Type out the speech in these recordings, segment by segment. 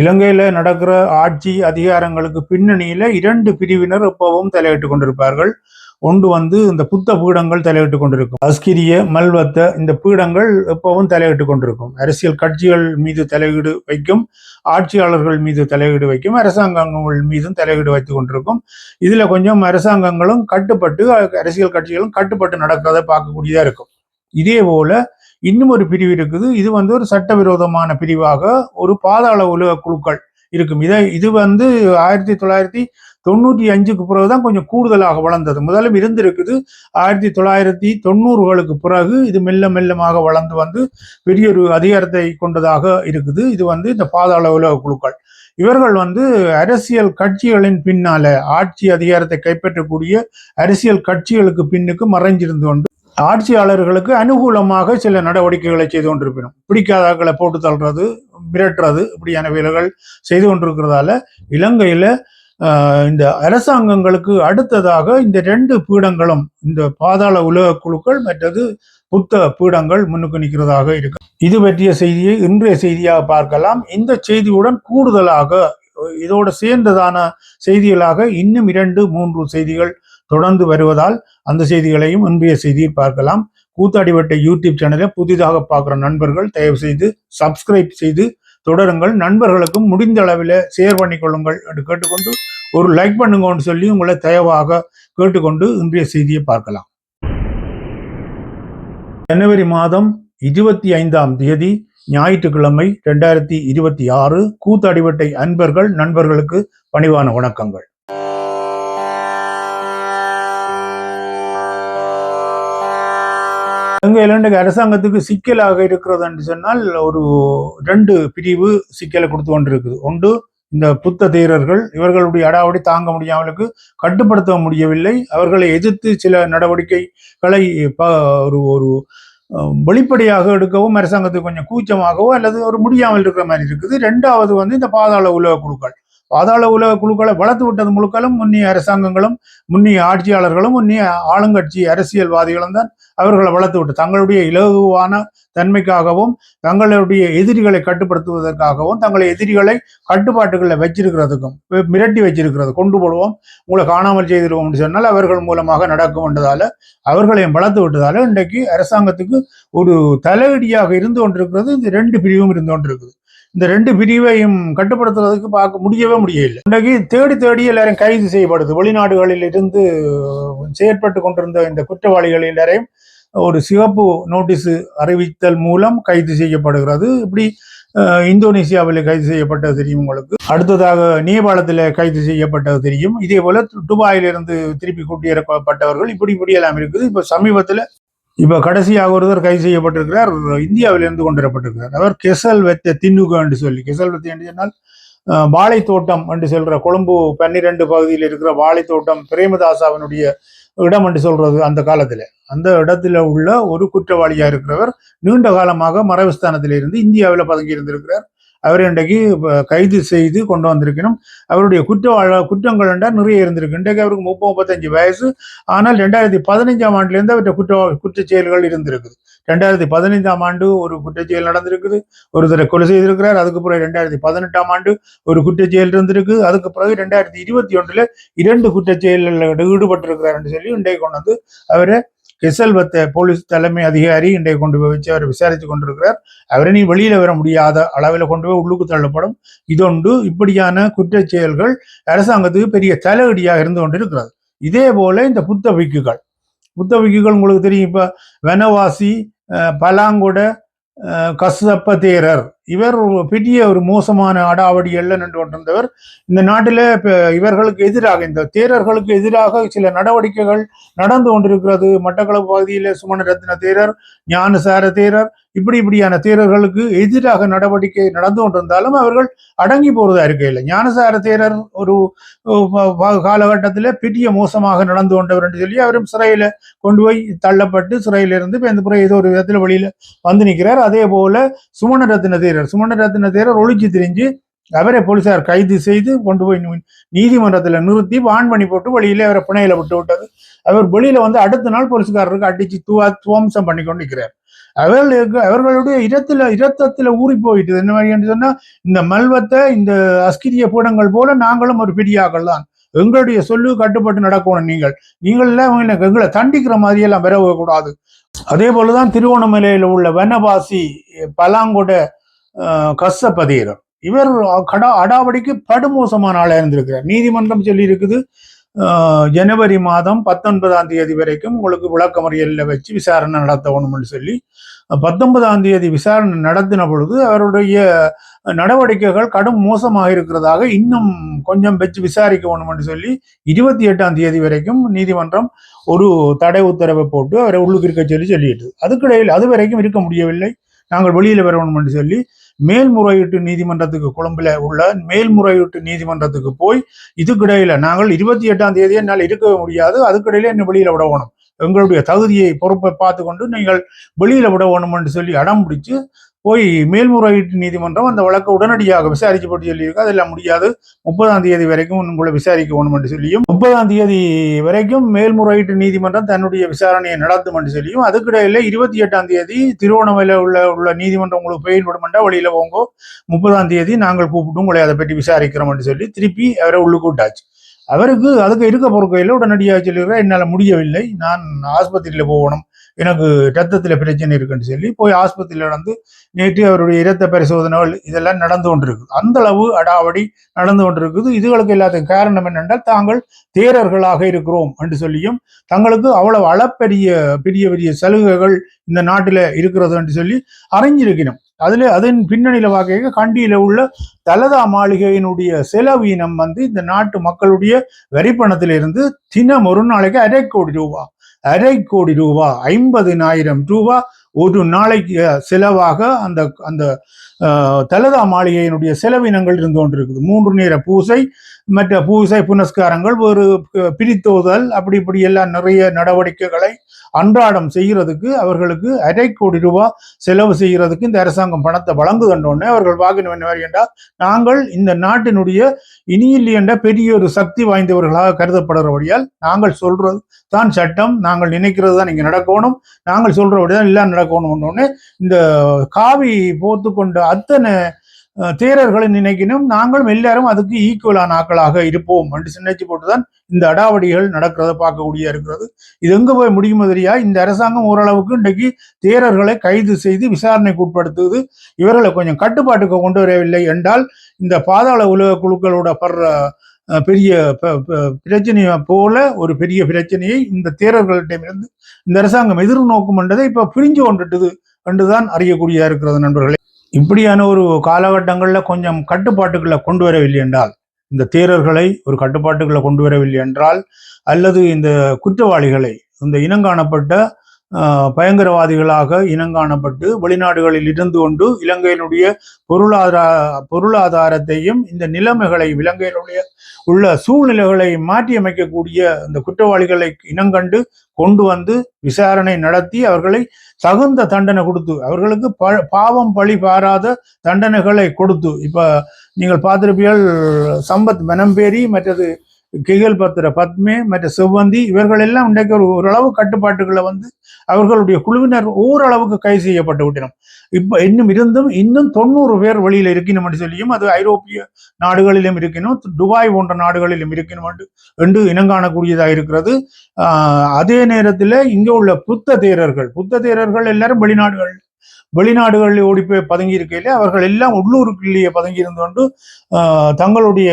இலங்கையில் நடக்கிற ஆட்சி அதிகாரங்களுக்கு பின்னணியில் இரண்டு பிரிவினர் இப்போவும் தலையிட்டு கொண்டிருப்பார்கள். ஒன்று வந்து இந்த புத்த பீடங்கள் தலையிட்டு கொண்டிருக்கும். அஸ்கிரிய மல்வத்த இந்த பீடங்கள் எப்பவும் தலையிட்டு கொண்டிருக்கும். அரசியல் கட்சிகள் மீது தலையீடு வைக்கும் ஆட்சியாளர்கள் மீது தலையீடு வைக்கும் அரசாங்கங்கள் மீதும் தலையீடு வைத்துக் கொண்டிருக்கும். இதில் கொஞ்சம் அரசாங்கங்களும் கட்டுப்பட்டு அரசியல் கட்சிகளும் கட்டுப்பட்டு நடக்கிறத பார்க்கக்கூடியதாக இருக்கும். இதே போல இன்னும் ஒரு பிரிவு இருக்குது. இது வந்து ஒரு சட்டவிரோதமான பிரிவாக ஒரு பாதாள உலக குழுக்கள் இருக்கும். இதை இது வந்து ஆயிரத்தி தொள்ளாயிரத்தி தொண்ணூற்றி அஞ்சுக்கு பிறகுதான் கொஞ்சம் கூடுதலாக வளர்ந்தது. முதலும் இருந்திருக்குது. ஆயிரத்தி தொள்ளாயிரத்தி தொண்ணூறுகளுக்கு பிறகு இது மெல்ல மெல்லமாக வளர்ந்து வந்து பெரிய ஒரு அதிகாரத்தை கொண்டதாக இருக்குது. இது வந்து இந்த பாதாள உலக குழுக்கள். இவர்கள் வந்து அரசியல் கட்சிகளின் பின்னால ஆட்சி அதிகாரத்தை கைப்பற்றக்கூடிய அரசியல் கட்சிகளுக்கு பின்னுக்கு மறைஞ்சிருந்து கொண்டு ஆட்சியாளர்களுக்கு அனுகூலமாக சில நடவடிக்கைகளை செய்து கொண்டிருப்பினும் பிடிக்காதாக்களை போட்டு தள்ளுறது மிரட்டுறது இப்படியான வேலைகள் செய்து கொண்டிருக்கிறதால இலங்கையில் இந்த அரசாங்கங்களுக்கு அடுத்ததாக இந்த ரெண்டு பீடங்களும் இந்த பாதாள உலக குழுக்கள் மற்றது புத்த பீடங்கள் முன்னுக்கு நிற்கிறதாக இருக்கு. இது பற்றிய செய்தியை இன்றைய செய்தியாக பார்க்கலாம். இந்த செய்தியுடன் கூடுதலாக இதோடு சேர்ந்ததான செய்திகளாக இன்னும் இரண்டு மூன்று செய்திகள் தொடர்ந்து வருவதால் அந்த செய்திகளையும் இன்றைய செய்தியில் பார்க்கலாம். கூத்தாடிவட்டை யூடியூப் சேனலை புதிதாக பார்க்குற நண்பர்கள் தயவு செய்து சப்ஸ்கிரைப் செய்து தொடருங்கள். நண்பர்களுக்கும் முடிந்த அளவில் ஷேர் பண்ணிக்கொள்ளுங்கள் என்று கேட்டுக்கொண்டு ஒரு லைக் பண்ணுங்கன்னு சொல்லி உங்களை தயவாக கேட்டுக்கொண்டு இன்றைய செய்தியை பார்க்கலாம். ஜனவரி மாதம் இருபத்தி ஐந்தாம் தேதி ஞாயிற்றுக்கிழமை ரெண்டாயிரத்தி இருபத்தி ஆறு கூத்தாடிவட்டை அன்பர்கள் நண்பர்களுக்கு பணிவான வணக்கங்கள். இலங்கை அரசாங்கத்துக்கு சிக்கலாக இருக்கிறது என்று சொன்னால் ஒரு ரெண்டு பிரிவு சிக்கலை கொடுத்து கொண்டிருக்குது. ஒன்று இந்த புத்த தீரர்கள் இவர்களுடைய அடாவடி தாங்க முடியாமலுக்கு கட்டுப்படுத்த முடியவில்லை. அவர்களை எதிர்த்து சில நடவடிக்கைகளை ப- ஒரு ஒரு வெளிப்படையாக எடுக்கவும் அரசாங்கத்துக்கு கொஞ்சம் கூச்சமாகவோ அல்லது ஒரு முடியாமல் இருக்கிற மாதிரி இருக்குது. ரெண்டாவது வந்து இந்த பாதாள உலக குழுக்கள். பாதாள உலக குழுக்களை வளர்த்து விட்டது முழுக்களும் முன்னிய அரசாங்கங்களும் முன்னிய ஆட்சியாளர்களும் முன்னிய ஆளுங்கட்சி அரசியல்வாதிகளும் தான் அவர்களை வளர்த்து விட்டு தங்களுடைய இலகுவான தன்மைக்காகவும் தங்களுடைய எதிரிகளை கட்டுப்படுத்துவதற்காகவும் தங்களை எதிரிகளை கட்டுப்பாட்டுகளில் வச்சிருக்கிறதுக்கும் மிரட்டி வச்சிருக்கிறது கொண்டு போடுவோம். உங்களை காணாமல் செய்திருவோம் சொன்னால் அவர்கள் மூலமாக நடக்கும் என்றதால அவர்களையும் வளர்த்து விட்டதால இன்றைக்கு அரசாங்கத்துக்கு ஒரு தலையடியாக இருந்து கொண்டிருக்கிறது. இந்த ரெண்டு பிரிவும் இருந்து கொண்டிருக்குது. இந்த ரெண்டு பிரிவையும் கட்டுப்படுத்துறதுக்கு பார்க்க முடியவே முடியவில்லை. இன்றைக்கு தேடி தேடி எல்லாரும் கைது செய்யப்படுது. வெளிநாடுகளில் இருந்து செயற்பட்டு கொண்டிருந்த இந்த குற்றவாளிகள் எல்லாரையும் ஒரு சிவப்பு நோட்டீஸ் அறிவித்தல் மூலம் கைது செய்யப்படுகிறது. இப்படி இந்தோனேசியாவில் கைது செய்யப்பட்டது தெரியும் உங்களுக்கு. அடுத்ததாக நேபாளத்தில் கைது செய்யப்பட்டது தெரியும். இதே போல துபாயிலிருந்து திருப்பி கூட்டியிறக்கப்பட்டவர்கள் இப்படி இப்படி எல்லாம் இருக்குது. இப்போ சமீபத்தில் இப்போ கடைசியாக ஒருவர் கைது செய்யப்பட்டிருக்கிறார். இந்தியாவிலிருந்து கொண்டு வரப்பட்டிருக்கிறார் அவர் கெசல் வெத்த தின்னுக என்று சொல்லி கெசல் வெத்த என்று சொன்னால் வாழைத்தோட்டம் என்று சொல்கிற கொழும்பு பன்னிரண்டு பகுதியில் இருக்கிற வாழைத்தோட்டம் பிரேமதாசாவினுடைய இடம் என்று சொல்றது அந்த காலத்தில். அந்த இடத்துல உள்ள ஒரு குற்றவாளியாக இருக்கிறவர் நீண்ட காலமாக மறைவுஸ்தானத்தில் இருந்து இந்தியாவில் பதுங்கி இருந்திருக்கிறார். அவர் இன்றைக்கு கைது செய்து கொண்டு வந்திருக்கணும். அவருடைய குற்ற குற்றங்கள் என்றால் நிறைய இருந்திருக்கு. இன்றைக்கு அவருக்கு முப்பது முப்பத்தஞ்சு வயசு. ஆனால் ரெண்டாயிரத்தி பதினைஞ்சாம் ஆண்டுலேருந்து அவற்றை குற்ற குற்றச் செயல்கள் இருந்திருக்குது. ரெண்டாயிரத்தி பதினைந்தாம் ஆண்டு ஒரு குற்றச்செயல் நடந்திருக்குது. ஒருத்தரை கொலை செய்திருக்கிறார். அதுக்கு பிறகு ரெண்டாயிரத்தி பதினெட்டாம் ஆண்டு ஒரு குற்றச்செயல் இருந்திருக்கு. அதுக்கு பிறகு ரெண்டாயிரத்தி இருபத்தி ஒன்றுல இரண்டு குற்றச்செயல்களில் ஈடுபட்டிருக்கிறார் என்று சொல்லி இன்றைக்கு கொண்டு வந்து அவரை கெசல்வத்த போலீஸ் தலைமை அதிகாரி இன்றைய கொண்டு போய் வச்சு அவர் விசாரித்து கொண்டிருக்கிறார். அவரை நீ வெளியில வர முடியாத அளவில் கொண்டு போய் உள்ளுக்கு தள்ளப்படும். இதொன்று இப்படியான குற்றச் செயல்கள் அரசாங்கத்துக்கு பெரிய தலையடியாக இருந்து கொண்டிருக்கிறது. இதே போல இந்த புத்த விக்குகள் புத்த விக்குகள் உங்களுக்கு தெரியும். இப்ப வனவாசி பலாங்குட கசப்ப தேரர் இவர் பெரிய ஒரு மோசமான அடாவடியல்ல நின்று கொண்டிருந்தவர். இந்த நாட்டில இவர்களுக்கு எதிராக இந்த தேரர்களுக்கு எதிராக சில நடவடிக்கைகள் நடந்து கொண்டிருக்கிறது. மட்டக்களப்பு பகுதியில சுமண ரத்ன தேரர் ஞானசார தேரர் இப்படி இப்படியான தேரர்களுக்கு எதிராக நடவடிக்கை நடந்து கொண்டிருந்தாலும் அவர்கள் அடங்கி போறதா இருக்கையில் ஞானசார தேரர் ஒரு காலகட்டத்தில் பெரிய மோசமாக நடந்து கொண்டவர் என்று சொல்லி அவரும் சிறையில கொண்டு போய் தள்ளப்பட்டு சிறையில இருந்து இப்ப இந்த பிறகு ஏதோ ஒரு விதத்தில் வெளியில வந்து நிற்கிறார் அதே போல சுமண ரத்ன தேரர் சுமண ரத்ன தேரர் ஒழிச்சு திரிஞ்சு அவரை போலீசார் கைது செய்து கொண்டு போய் நீதிமன்றத்தில் நீதிமன்றத்துல நிறுத்தி வான் பண்ணி போட்டு வெளியில அவரை பிணையில விட்டு விட்டது. அவர் வெளியில வந்து அடுத்த நாள் போலீஸ்காரருக்கு அடிச்சு துவா துவம்சம் பண்ணி கொண்டு இருக்கிறார் அவர்களுக்கு அவர்களுடைய இரத்துல இரத்தத்துல ஊறி போயிட்டு என்ன மாதிரி என்று சொன்னா இந்த மல்வத்தை இந்த அஸ்கிரிய பூடங்கள் போல நாங்களும் ஒரு பிடியாக்கள் தான். எங்களுடைய சொல்லு கட்டுப்பட்டு நடக்கணும் நீங்கள். நீங்கள் எல்லாம் எங்களை தண்டிக்கிற மாதிரி எல்லாம் வரவே கூடாது அதே போலதான் திருவண்ணாமலையில் உள்ள வனவாசி பலாங்கொட அஹ், இவர் கடா அடாவடிக்கு படுமோசமான ஆளாக இருந்திருக்கிறார். நீதிமன்றம் சொல்லி இருக்குது ஜனவரி மாதம் பத்தொன்பதாம் தேதி வரைக்கும் உங்களுக்கு விளக்கமறியலில் வச்சு விசாரணை நடத்தணும்னு சொல்லி பத்தொன்பதாம் தேதி விசாரணை நடத்தின பொழுது அவருடைய நடவடிக்கைகள் கடும் மோசமாக இருக்கிறதாக இன்னும் கொஞ்சம் வச்சு விசாரிக்க வேணும்னு சொல்லி இருபத்தி எட்டாம் தேதி வரைக்கும் நீதிமன்றம் ஒரு தடை உத்தரவை போட்டு அவரை உள்ளுக்கு இருக்க சொல்லி சொல்லிட்டு அதுக்கிடையில் அது வரைக்கும் இருக்க முடியவில்லை. நாங்கள் வெளியில் வரணும்னு சொல்லி மேல்முறையீட்டு நீதிமன்றத்துக்கு கொழும்புல உள்ள மேல்முறையீட்டு நீதிமன்றத்துக்கு போய் இதுக்கிடையில நாங்கள் இருபத்தி எட்டாம் தேதி என்னால் இருக்கவே முடியாது. அதுக்கிடையில என்ன வெளியில விடணும் எங்களுடைய தகுதியை பொறுப்பை பார்த்து கொண்டு நீங்கள் வெளியில விட வேணும்னு சொல்லி அடம் பிடிச்சு போய் மேல்முறையீட்டு நீதிமன்றம் அந்த வழக்கை உடனடியாக விசாரிக்கப்பட்டு சொல்லியிருக்கு. அதெல்லாம் முடியாது. முப்பதாம் தேதி வரைக்கும் உங்களை விசாரிக்க வேணும் என்று சொல்லியும் முப்பதாம் தேதி வரைக்கும் மேல்முறையீட்டு நீதிமன்றம் தன்னுடைய விசாரணையை நடத்தும் என்று சொல்லியும் அதுக்கிடையில இருபத்தி எட்டாம் தேதி திருவண்ணாமலை உள்ள உள்ள நீதிமன்றம் உங்களுக்கு பெயின் விடுமெண்டா வெளியில போங்க. முப்பதாம் தேதி நாங்கள் கூப்பிட்டு உங்களை அதை பற்றி விசாரிக்கிறோம் என்று சொல்லி திருப்பி அவரை உள்ளுக்கு விட்டாச்சு. அவருக்கு அதுக்கு இருக்க பொறுக்கையில் உடனடியாக சொல்லிடுறேன். என்னால் முடியவில்லை. நான் ஆஸ்பத்திரியில் போகணும். எனக்கு ரத்தத்தில் பிரச்சனை இருக்குன்னு சொல்லி போய் ஆஸ்பத்திரியில் நடந்து நேற்று அவருடைய இரத்த பரிசோதனைகள் இதெல்லாம் நடந்து கொண்டிருக்கு. அந்த அளவு அடாவடி நடந்து கொண்டிருக்குது. இதுகளுக்கு எல்லாத்துக்கும் காரணம் என்னென்றால் தாங்கள் தேரர்களாக இருக்கிறோம் என்று சொல்லியும் தங்களுக்கு அவ்வளவு அளப்பெரிய பெரிய பெரிய சலுகைகள் இந்த நாட்டில் இருக்கிறது என்று சொல்லி அறிஞ்சிருக்கணும் அதில் அதன் பின்னணியில் வகையாக கண்டியில் உள்ள தலதா மாளிகையினுடைய செலவீனம் வந்து இந்த நாட்டு மக்களுடைய வரிப்பணத்திலிருந்து தினம் ஒரு நாளைக்கு அரை கோடி ரூபா அரை கோடி ரூபா ஐம்பதினாயிரம் ரூபா ஒரு நாளைக்கு செலவாக அந்த அந்த தலதா மாளிகையினுடைய செலவினங்கள் இருந்து கொண்டிருக்குது. மூன்று நேர பூசை மற்ற பூசை புனஸ்காரங்கள் ஒரு பிரித்தோதல் அப்படி இப்படி எல்லாம் நிறைய நடவடிக்கைகளை அன்றாடம் செய்கிறதுக்கு அவர்களுக்கு அரை கோடி ரூபாய் செலவு செய்கிறதுக்கு இந்த அரசாங்கம் பணத்தை வழங்குதண்டோடனே அவர்கள் வாகனம் என்ன என்றால் நாங்கள் இந்த நாட்டினுடைய இனியில்லையென்ற பெரிய ஒரு சக்தி வாய்ந்தவர்களாக கருதப்படுறபடியால் நாங்கள் சொல்றது தான் சட்டம் நாங்கள் நினைக்கிறது தான் இங்கே நடக்கணும் நாங்கள் சொல்றபடி தான் எல்லாம் நடக்கணும்னு இந்த காவி போத்து கொண்ட அத்தனை அஹ், தேரர்களை நினைக்கணும் நாங்களும் எல்லாரும் அதுக்கு ஈக்குவலான ஆக்களாக இருப்போம் என்று சின்னச்சு போட்டுதான் இந்த அடாவடிகள் நடக்கிறத பார்க்கக்கூடிய இருக்கிறது. இது எங்க போய் முடியுமோ தெரியா? இந்த அரசாங்கம் ஓரளவுக்கு இன்றைக்கு தேரர்களை கைது செய்து விசாரணைக்கு உட்படுத்துவது இவர்களை கொஞ்சம் கட்டுப்பாட்டுக்கு கொண்டு வரவில்லை என்றால் இந்த பாதாள உலக குழுக்களோட படுற பெரிய ப- பிரச்சனையை போல ஒரு பெரிய பிரச்சனையை இந்த தேரர்களிடமிருந்து இந்த அரசாங்கம் எதிர்நோக்கும் என்றதை இப்ப பிரிஞ்சு கொண்டுட்டுது என்றுதான் அறியக்கூடியதா இருக்கிறது நண்பர்களே. இப்படியான ஒரு காலகட்டங்களில் கொஞ்சம் கட்டுப்பாட்டுகளை கொண்டு வரவில்லை என்றால் இந்த தேரர்களை ஒரு கட்டுப்பாட்டுக்குள்ள கொண்டு வரவில்லை என்றால் அல்லது இந்த குற்றவாளிகளை இந்த இனங்காணப்பட்ட பயங்கரவாதிகளாக இனங்காணப்பட்டு வெளிநாடுகளில் இருந்து கொண்டு இலங்கையினுடைய பொருளாதார பொருளாதாரத்தையும் இந்த நிலைமைகளை இலங்கையினுடைய உள்ள சூழ்நிலைகளை மாற்றியமைக்கக்கூடிய இந்த குற்றவாளிகளை இனங்கண்டு கொண்டு வந்து விசாரணை நடத்தி அவர்களை தகுந்த தண்டனை கொடுத்து அவர்களுக்கு ப- பாவம் பழி பாராத தண்டனைகளை கொடுத்து. இப்ப நீங்கள் பார்த்துருப்பீர்கள் சம்பத் மனம்பேரி மற்றது கிகல் பத்திர பத்மே மற்ற செவ்வந்தி இவர்கள் எல்லாம் இன்றைக்கு ஒரு ஓரளவு கட்டுப்பாட்டுகளை வந்து அவர்களுடைய குழுவினர் ஓரளவுக்கு கைது செய்யப்பட்டு விட்டனர். இப்போ இன்னும் இருந்தும் இன்னும் தொண்ணூறு பேர் வழியில் இருக்கணும் என்று சொல்லியும் அது ஐரோப்பிய நாடுகளிலும் இருக்கணும் துபாய் போன்ற நாடுகளிலும் இருக்கணும் என்று என்று இனங்காணக்கூடியதாக இருக்கிறது. அதே நேரத்தில் இங்கே உள்ள புத்த தேரர்கள் புத்த தேரர்கள் எல்லாரும் வெளிநாடுகள் வெளிநாடுகளில் ஓடி போய் பதுங்கி இருக்கையில அவர்கள் எல்லாம் உள்ளூருக்குள்ளேயே பதுங்கி இருந்து கொண்டு தங்களுடைய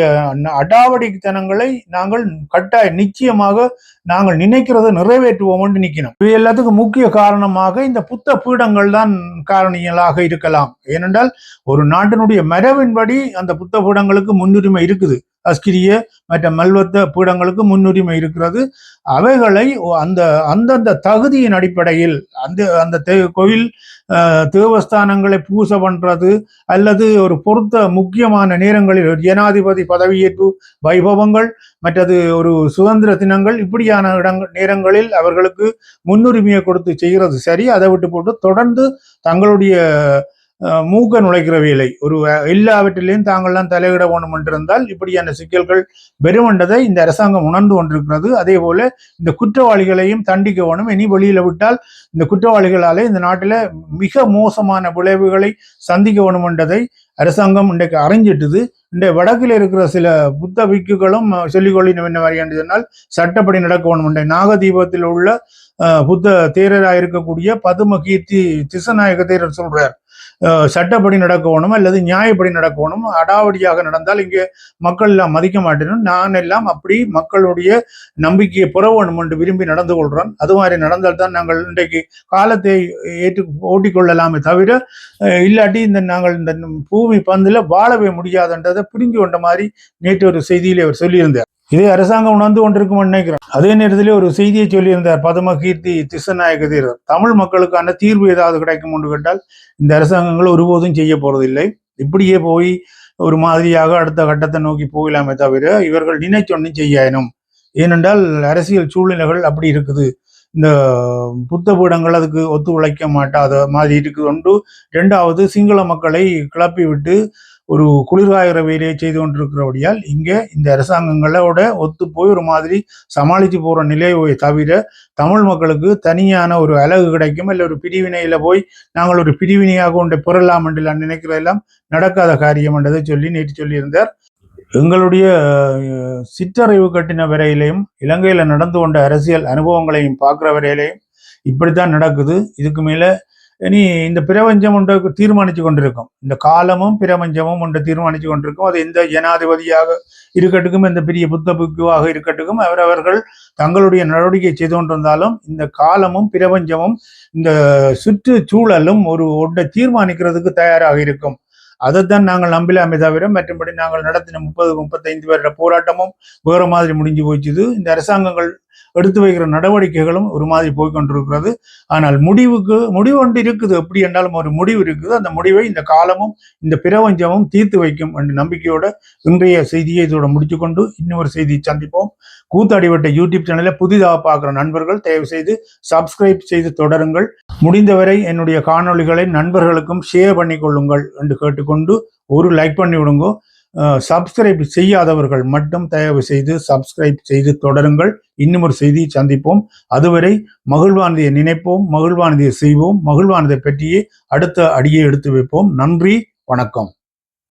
அடாவடித்தனங்களை நாங்கள் கட்டாய நிச்சயமாக நாங்கள் நினைக்கிறதை நிறைவேற்றுவோம் நிற்கணும் இது எல்லாத்துக்கும் முக்கிய காரணமாக இந்த புத்த பீடங்கள் தான் காரணிகளாக இருக்கலாம். ஏனென்றால் ஒரு நாட்டினுடைய மரபின்படி அந்த புத்த பீடங்களுக்கு முன்னுரிமை இருக்குது. அஸ்கிரிய மற்ற மல்வத்த பீடங்களுக்கு முன்னுரிமை இருக்கிறது. அவைகளை அந்த அந்தந்த தகுதியின் அடிப்படையில் அந்த அந்த தே- தேவஸ்தானங்களை பூசை பண்றது அல்லது ஒரு பொருத்த முக்கியமான நேரங்களில் ஒரு ஜனாதிபதி பதவியேற்பு வைபவங்கள் மற்றது ஒரு சுதந்திர தினங்கள் இப்படியான இடங்கள் நேரங்களில் அவர்களுக்கு முன்னுரிமையை கொடுத்து செய்கிறது. சரி அதை விட்டு போட்டு தொடர்ந்து தங்களுடைய மூக்க நுழைக்கிற வேலை. ஒரு எல்லாவற்றிலையும் தாங்கள்லாம் தலையிட வேண்டும் என்றிருந்தால் இப்படியான சிக்கல்கள் பெருமண்டதை இந்த அரசாங்கம் உணர்ந்து கொண்டிருக்கிறது. அதே போல இந்த குற்றவாளிகளையும் தண்டிக்க வேணும். இனி வெளியில விட்டால் இந்த குற்றவாளிகளாலே இந்த நாட்டில் மிக மோசமான விளைவுகளை சந்திக்க வேணும் என்றதை அரசாங்கம் இன்றைக்கு அறிஞ்சிட்டுது. இந்த வடக்கில் இருக்கிற சில புத்த பிக்குகளும் அஹ், சொல்லிக்கொள்ளின என்ன மாதிரி சொன்னால் சட்டப்படி நடக்க வேணும் என்ற நாகதீபத்தில் உள்ள அஹ், புத்த தேரராக இருக்கக்கூடிய பதும கீர்த்தி திசநாயக தேரர் சொல்றார். சட்டப்படி நடக்க அல்லது நியாயப்படி நடக்கணும் அடாவடியாக நடந்தால் இங்கே மக்கள் எல்லாம் மதிக்க மாட்டேனும். நான் எல்லாம் அப்படி மக்களுடைய நம்பிக்கையை புற வேணும் என்று விரும்பி நடந்து கொள்றோம். அது மாதிரி நடந்தால் தான் நாங்கள் இன்றைக்கு காலத்தை ஏற்று ஓட்டிக்கொள்ளலாமே தவிர இல்லாட்டி இந்த நாங்கள் இந்த பூமி பந்துல வாழவே முடியாதுன்றதை புரிஞ்சு கொண்ட மாதிரி நேற்று ஒரு செய்தியிலே அவர் சொல்லியிருந்தார். இதே அரசாங்கம் உணர்ந்து கொண்டிருக்கும் நினைக்கிறேன். அதே நேரத்திலே ஒரு செய்தியை சொல்லியிருந்தார். பதம கீர்த்தி திசநாயக தீரர். தமிழ் மக்களுக்கான தீர்வு ஏதாவது கிடைக்கும் என்று கேட்டால் இந்த அரசாங்கங்கள் ஒருபோதும் செய்ய போறதில்லை. இப்படியே போய் ஒரு மாதிரியாக அடுத்த கட்டத்தை நோக்கி போகலாமே தவிர இவர்கள் நினைச்சொன்னும் செய்யணும் ஏனென்றால் அரசியல் சூழ்நிலைகள் அப்படி இருக்குது. இந்த புத்த பீடங்கள் அதுக்கு ஒத்து உழைக்க மாட்டாத மாதிரி இருக்குது. ஒன்று ரெண்டாவது சிங்கள மக்களை கிளப்பி விட்டு ஒரு குளிர்காயிற வேலையை செய்து கொண்டிருக்கிறபடியால் இங்கே இந்த அரசாங்கங்களோட ஒத்து போய் ஒரு மாதிரி சமாளித்து போற நிலையை தவிர தமிழ் மக்களுக்கு தனியான ஒரு அழகு கிடைக்கும் இல்லை ஒரு பிரிவினையில போய் நாங்கள் ஒரு பிரிவினையாக ஒன்றை பெறலாம் என்று நான் நினைக்கிறதெல்லாம் நடக்காத காரியம் என்றதை சொல்லி நேற்று சொல்லியிருந்தார். எங்களுடைய சிற்றறிவு கட்டின வரையிலையும் இலங்கையில நடந்து கொண்ட அரசியல் அனுபவங்களையும் பார்க்குற வரையிலையும் இப்படித்தான் நடக்குது. இதுக்கு மேலே இனி இந்த பிரபஞ்சம் ஒன்று தீர்மானித்து கொண்டிருக்கும். இந்த காலமும் பிரபஞ்சமும் ஒன்று தீர்மானித்து கொண்டிருக்கும். அது எந்த ஜனாதிபதியாக இருக்கட்டுக்கும் எந்த பெரிய புத்த புக்குவாக இருக்கட்டுக்கும் அவரவர்கள் தங்களுடைய நடவடிக்கை செய்து கொண்டிருந்தாலும் இந்த காலமும் பிரபஞ்சமும் இந்த சுற்றுச்சூழலும் ஒரு ஒன்றை தீர்மானிக்கிறதுக்கு தயாராக இருக்கும். அதைத்தான் நாங்கள் நம்பலாமே தவிர மற்றபடி நாங்கள் நடத்தின முப்பது முப்பத்தைந்து வருட போராட்டமும் வேறு மாதிரி முடிஞ்சு போச்சுது இந்த அரசாங்கங்கள் எடுத்து வைக்கிற நடவடிக்கைகளும் ஒரு மாதிரி போய்கொண்டிருக்கிறது ஆனால் முடிவுக்கு முடிவு ஒன்று இருக்குது. எப்படி என்றாலும் ஒரு முடிவு இருக்குது. அந்த முடிவை இந்த காலமும் இந்த பிரபஞ்சமும் தீர்த்து வைக்கும் என்ற நம்பிக்கையோட இன்றைய செய்தியை இதோட முடிச்சுக்கொண்டு இன்னொரு செய்தியை சந்திப்போம். கூத்தாடிவட்ட யூடியூப் சேனலை புதிதாக பார்க்குற நண்பர்கள் தயவு செய்து சப்ஸ்கிரைப் செய்து தொடருங்கள். முடிந்தவரை என்னுடைய காணொளிகளை நண்பர்களுக்கும் ஷேர் பண்ணி கொள்ளுங்கள் என்று கேட்டுக்கொண்டு ஒரு லைக் பண்ணி விடுங்க சப்ஸ்கிரைப் செய்யாதவர்கள் மட்டும் தயவு செய்து சப்ஸ்கிரைப் செய்து தொடருங்கள். இன்னும் ஒரு செய்தியை சந்திப்போம். அதுவரை மகிழ்வானதியை நினைப்போம் மகிழ்வானதியை செய்வோம் மகிழ்வானதை பற்றியே அடுத்த அடியை எடுத்து வைப்போம். நன்றி வணக்கம்.